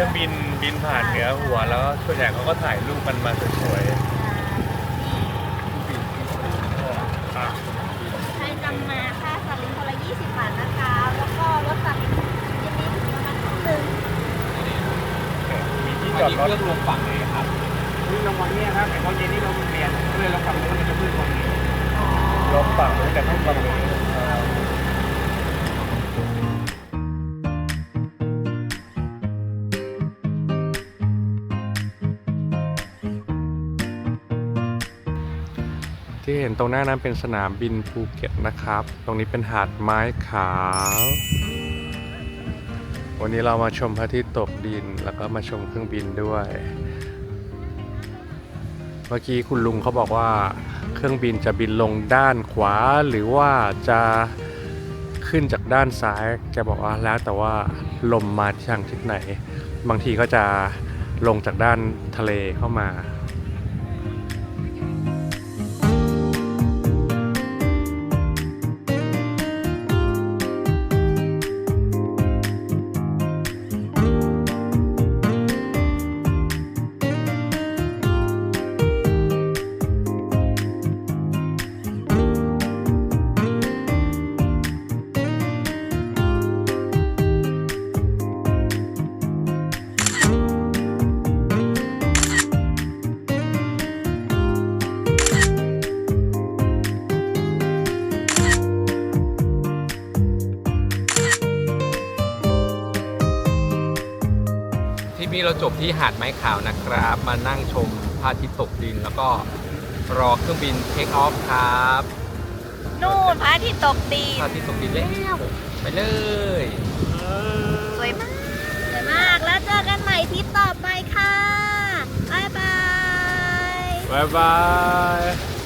ค่บินบินผ่านเหนือหัวแล้วส่วนใหญ่เขาก็ถ่ายรูปมันมาสวยใครนำมาค่าสลิงคนละ 20 บาทนะคะ แล้วก็รถสลิยินดีถึงประมาณครึ่หนึงที่จอดรถเลือกรวมฝั่งเลยครับนี่ลงวันนี้ครับแต่ตอนเย็นนี่เราเลี่ยนเลยเราฝั่งนี้มันจะเพื่อตรงนี้ลงฝั่งนู้แต่ข้างรน ที่เห็นตรงหน้านั้นเป็นสนามบินภูเก็ตนะครับ ตรงนี้เป็นหาดไม้ขาว วันนี้เรามาชมพระอาทิตย์ตกดินแล้วก็มาชมเครื่องบินด้วย เมื่อกี้คุณลุงเขาบอกว่า เครื่องบินจะบินลงด้านขวาหรือว่าจะขึ้นจากด้านซ้ายแกบอกว่าแล้วแต่ว่าลมมาทางทิศไหน บางทีก็จะลงจากด้านทะเลเข้ามา ทริปนี้เราจบที่หาดไม้ขาวนะครับ มานั่งชมพระอาทิตย์ตกดิน แล้วก็รอเครื่องบินเทคออฟครับนู่นพระอาทิตย์ตกดิพระนอาทิตย์ตกดินแล้วไปเลย สวยมาก สวยมาก แล้วเจอกันใหม่ทริปต่อไปค่ะ บ๊ายบาย บ๊ายบาย